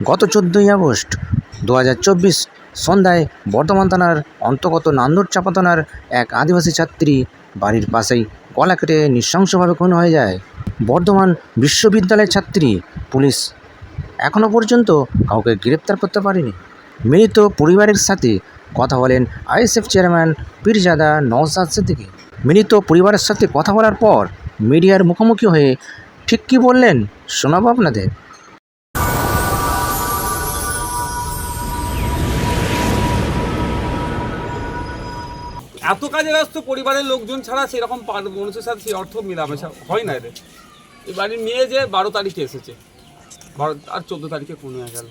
গত চোদ্দোই আগস্ট দু হাজার চব্বিশ সন্ধ্যায় বর্ধমান থানার অন্তর্গত নান্দর চাপা থানার এক আদিবাসী ছাত্রী বাড়ির পাশেই গলা কেটে নৃশংসভাবে খুন হয়ে যায়। বর্ধমান বিশ্ববিদ্যালয়ের ছাত্রী পুলিশ এখনও পর্যন্ত কাউকে গ্রেপ্তার করতে পারেনি। মৃত পরিবারের সাথে কথা বলেন আইএসএফ চেয়ারম্যান পীরজাদা নওসাদ সিদ্দিকী। মৃত পরিবারের সাথে কথা বলার পর মিডিয়ার মুখোমুখি হয়ে ঠিক কী বললেন শোনাবো আপনাদের। এত কাজে ব্যস্ত পরিবারের লোকজন ছাড়া সেরকম মানুষের সাথে সেই অর্থ মিলামেশা হয় না এদের। এই বাড়ির মেয়ে যে বারো তারিখে এসেছে। বারো আর চোদ্দ তারিখে খুন হয়ে গেল।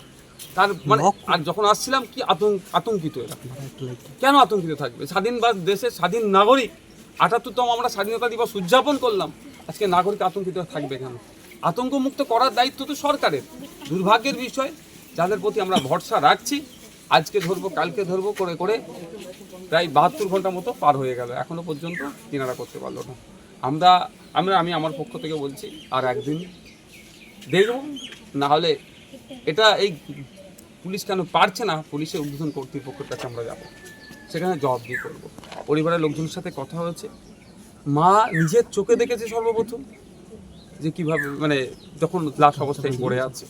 তার মানে আর যখন আসছিলাম কি আতঙ্ক আতঙ্কিত এরা। কেন আতঙ্কিত থাকবে? স্বাধীন বা দেশের স্বাধীন নাগরিক আটাত্তরতম আমরা স্বাধীনতা দিবস উদযাপন করলাম। আজকে নাগরিক আতঙ্কিত থাকবে কেন? আতঙ্ক মুক্ত করার দায়িত্ব তো সরকারের। দুর্ভাগ্যের বিষয় যাদের প্রতি আমরা ভরসা রাখছি আজকে ধরবো, কালকে ধরবো, করে করে প্রায় বাহাত্তর ঘণ্টা মতো পার হয়ে গেল। এখনও পর্যন্ত কিনারা করতে পারল না। আমরা আমরা, আমি আমার পক্ষ থেকে বলছি, আর একদিন দেখব না হলে এটা এই পুলিশ কেন পারছে না পুলিশের উদ্বোধন কর্তৃপক্ষের কাছে আমরা যাব। সেখানে জবাবদিহি করব। পরিবারের লোকজনের সাথে কথা হয়েছে। মা নিজের চোখে দেখেছে সর্বপ্রথম যে কীভাবে মানে যখন লাশ অবস্থায় পড়ে আছে।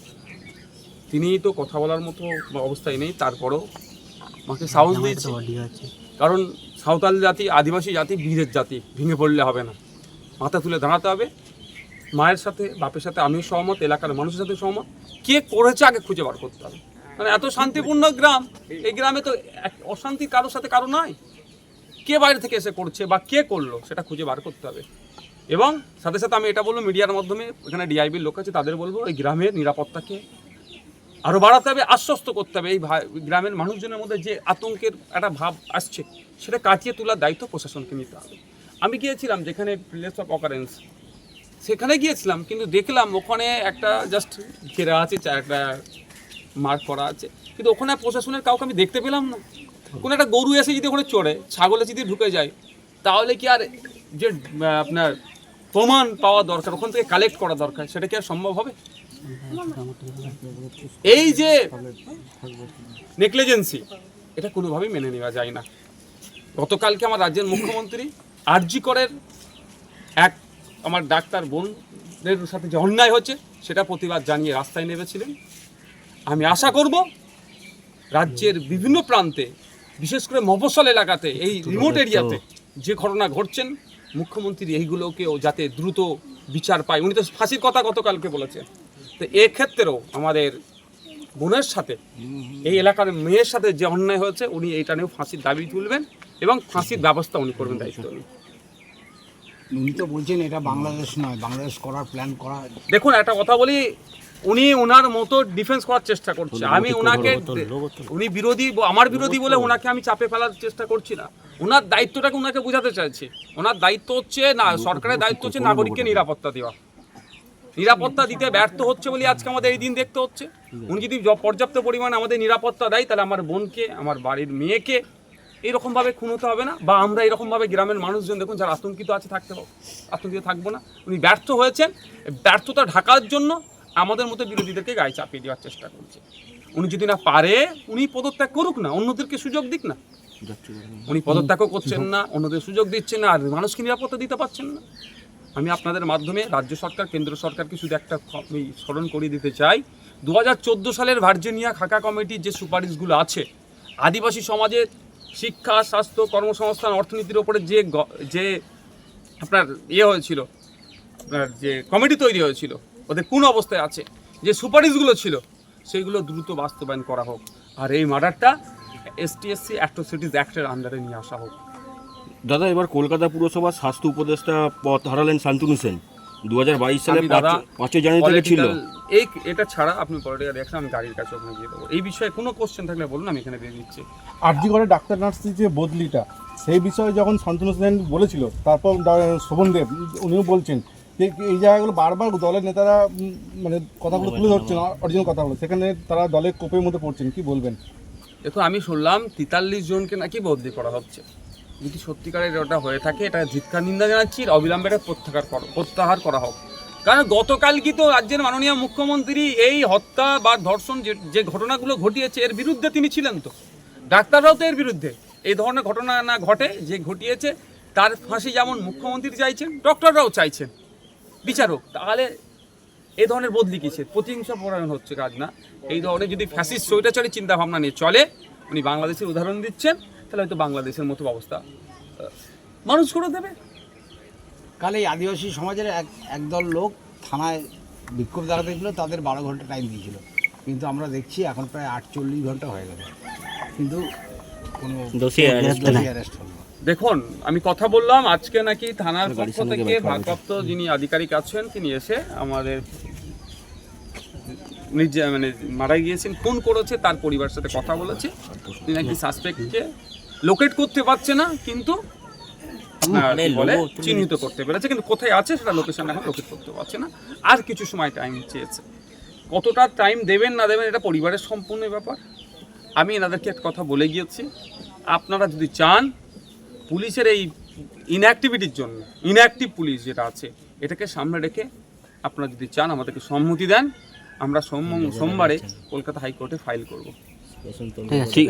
তিনি তো কথা বলার মতো অবস্থায় নেই তারপরও মাকে সাহস দিয়েছে। কারণ সাঁওতাল জাতি আদিবাসী জাতি বীরের জাতি ভেঙে পড়লে হবে না। মাথা তুলে দাঁড়াতে হবে। মায়ের সাথে বাপের সাথে আমিও সহমত এলাকার মানুষের সাথে সহমত। কে করেছে আগে খুঁজে বার করতে হবে। মানে এত শান্তিপূর্ণ গ্রাম এই গ্রামে তো এক- অশান্তি কারোর সাথে কারও নাই। কে বাইরে থেকে এসে করছে বা কে করল সেটা খুঁজে বার করতে হবে। এবং সাথে সাথে আমি এটা বলব মিডিয়ার মাধ্যমে এখানে ডিআইবির লোক আছে তাদের বলব এই গ্রামের নিরাপত্তাকে আরও বাড়াতে হবে, আশ্বস্ত করতে হবে। এই গ্রামের মানুষজনের মধ্যে যে আতঙ্কের একটা ভাব আসছে, সেটা কাটিয়ে তোলার দায়িত্ব প্রশাসনকে নিতে হবে। আমি গিয়েছিলাম যেখানে প্লেস অফ অকারেন্স সেখানে গিয়েছিলাম, কিন্তু দেখলাম ওখানে একটা জাস্ট ঘেরা আছে একটা মার্ক করা আছে। কিন্তু ওখানে প্রশাসনের কাউকে আমি দেখতে পেলাম না। কোনো একটা গরু এসে যদি ওখানে চড়ে, ছাগলে যদি ঢুকে যায়, তাহলে কি আর যে আপনার প্রমাণ পাওয়া দরকার, ওখান থেকে কালেক্ট করা দরকার, সেটা কি আর সম্ভব হবে? এই যে নেগলিজেন্সি এটা কোনোভাবেই মেনে নেওয়া যায় না। গতকালকে আমার রাজ্যের মুখ্যমন্ত্রী আরজি করের এক আমার ডাক্তার বোনদের সাথে যে অন্যায় হচ্ছে, সেটা প্রতিবাদ জানিয়ে রাস্তায় নেমেছিলেন। আমি আশা করব রাজ্যের বিভিন্ন প্রান্তে, বিশেষ করে মফস্বল এলাকাতে, এই রিমোট এরিয়াতে যে ঘটনা ঘটছেন, মুখ্যমন্ত্রী এইগুলোকেও যাতে দ্রুত বিচার পায়। উনি তো ফাঁসির কথা গতকালকে বলেছেন। তো এক্ষেত্রেও আমাদের বোনের সাথে এই এলাকার মেয়ের সাথে যে অন্যায় হয়েছে উনি এইটা নিয়েও ফাঁসির দাবি তুলবেন এবং ফাঁসির ব্যবস্থা উনি করবেন দায়িত্ব। উনি তো বলছেন এটা বাংলাদেশ নয় বাংলাদেশ করার প্ল্যান করা দেখুন একটা কথা বলি উনি ওনার মতো ডিফেন্স করার চেষ্টা করছে। আমি ওনাকে উনি বিরোধী আমার বিরোধী বলে ওনাকে আমি চাপে ফেলার চেষ্টা করছি না। ওনার দায়িত্বটাকে ওনাকে বোঝাতে চাইছি। ওনার দায়িত্ব হচ্ছে না সরকারের দায়িত্ব হচ্ছে নাগরিককে নিরাপত্তা দেওয়া। নিরাপত্তা দিতে ব্যর্থ হচ্ছে বলে আজকে আমাদের এই দিন দেখতে হচ্ছে। উনি যদি পর্যাপ্ত পরিমাণে আমাদের নিরাপত্তা দেয়, তাহলে আমার বোনকে, আমার বাড়ির মেয়েকে এইরকমভাবে খুন হতে হবে না, বা আমরা এরকমভাবে গ্রামের মানুষজন, দেখুন যারা আতঙ্কিত আছে, থাকতে হবে। আতঙ্কিত থাকব না। উনি ব্যর্থ হয়েছেন। ব্যর্থতা ঢাকার জন্য আমাদের মতো বিরোধীদেরকে গায়ে চাপিয়ে দেওয়ার চেষ্টা করছে। উনি যদি না পারে, উনি পদত্যাগ করুক না, অন্যদেরকে সুযোগ দিক না। উনি পদত্যাগও করছেন না, অন্যদের সুযোগ দিচ্ছেন না, আর মানুষকে নিরাপত্তা দিতে পারছেন না। আমি আপনাদের মাধ্যমে রাজ্য সরকার, কেন্দ্র সরকারকে শুধু একটা স্মরণ করিয়ে দিতে চাই। দু হাজার চোদ্দ সালের ভার্জিনিয়া খাকা কমিটির যে সুপারিশগুলো আছে, আদিবাসী সমাজের শিক্ষা, স্বাস্থ্য, কর্মসংস্থান, অর্থনীতির ওপরে যে যে আপনার ইয়ে হয়েছিল, আপনার যে কমিটি তৈরি হয়েছিল, ওদের কোন অবস্থায় আছে, যে সুপারিশগুলো ছিল, সেইগুলো দ্রুত বাস্তবায়ন করা হোক। আর এই মার্ডারটা এসটিএসসি অ্যাট্রোসিটিস অ্যাক্টের আন্ডারে নিয়ে আসা হোক। দাদা এবার কলকাতা পুরসভার স্বাস্থ্য উপদেষ্টা পদ হারালেন শান্তনু সেন। দু হাজার বাইশ সালে পাঁচই জানুয়ারি থেকে ছিল। এই এটা ছাড়া আপনি পলিটিক্যাল দেখছেন আমি গাড়ির কাছে ওখানে দিয়ে দেবো। এই বিষয়ে কোনো কোশ্চেন থাকলে বলুন আমি এখানে দিয়ে দিচ্ছি। আরজি করে ডাক্তার নার্সের যে বদলিটা সেই বিষয়ে যখন শান্তনু সেন বলেছিল তারপর ডা- শোভনদেব উনিও বলছেন যে এই জায়গাগুলো বারবার দলের নেতারা মানে কথাগুলো তুলে ধরছেন অরিজিনাল কথাগুলো। সেখানে তারা দলের কোপের মধ্যে পড়ছেন কি বলবেন? দেখুন আমি শুনলাম তেতাল্লিশ জনকে নাকি বদলি করা হচ্ছে। যদি সত্যিকারের ওটা হয়ে থাকে, এটা ধিৎকার নিন্দা জানাচ্ছি অবিলম্বে এটা প্রত্যাহার কর- প্রত্যাহার করা হোক। কারণ গতকাল কি তো রাজ্যের মাননীয় মুখ্যমন্ত্রী এই হত্যা বা ধর্ষণ যে ঘটনাগুলো ঘটিয়েছে, এর বিরুদ্ধে তিনি ছিলেন তো। ডাক্তাররাও তো এর বিরুদ্ধে। এই ধরনের ঘটনা না ঘটে, যে ঘটিয়েছে, তার ফাঁসি যেমন মুখ্যমন্ত্রী চাইছেন, ডক্টররাও চাইছেন। বিচারক, তাহলে এই ধরনের বদলি কিসের? প্রতিহিংসা পরায়ণ হচ্ছে কাজ না। এই ধরনের যদি স্বৈরাচারী চিন্তা ভাবনা নিয়ে চলে, উনি বাংলাদেশের উদাহরণ দিচ্ছেন। তাহলে হয়তো বাংলাদেশের মতো অবস্থা। মানুষ করে দেবে। কাল এই আদিবাসী সমাজের এক একদল লোক থানায় বিক্ষোভ দেখাতে ছিল তাদের বারো ঘণ্টা টাইম দিয়েছিল। কিন্তু আমরা দেখছি এখন প্রায় আটচল্লিশ ঘণ্টা হয়ে গেল কিন্তু কোনো দোষী arrest হলো দেখুন আমি কথা বললাম আজকে নাকি থানার পক্ষ থেকে ভারপ্রাপ্ত যিনি আধিকারিক আছেন তিনি এসে আমাদের নিজে মানে মারা গিয়েছেন ফোন করেছে তার পরিবারের সাথে কথা বলেছে। তিনি নাকি সাসপেক্টকে লোকেট করতে পারছে না কিন্তু কি বলে চিহ্নিত করতে পেরেছে কিন্তু কোথায় আছে সেটা লোকেশন এখন লোকেট করতে পারছে না। আর কিছু সময় টাইম চেয়েছে। কতটা টাইম দেবেন না দেবেন এটা পরিবারের সম্পূর্ণ ব্যাপার। আমি এনাদেরকে একটা কথা বলে গিয়েছি আপনারা যদি চান পুলিশের এই ইনঅ্যাক্টিভিটির জন্য ইনঅ্যাক্টিভ পুলিশ যেটা আছে এটাকে সামনে রেখে আপনারা যদি চান আমাদেরকে সম্মতি দেন আমরা সোমবারে কলকাতা হাইকোর্টে ফাইল করব। ঠিক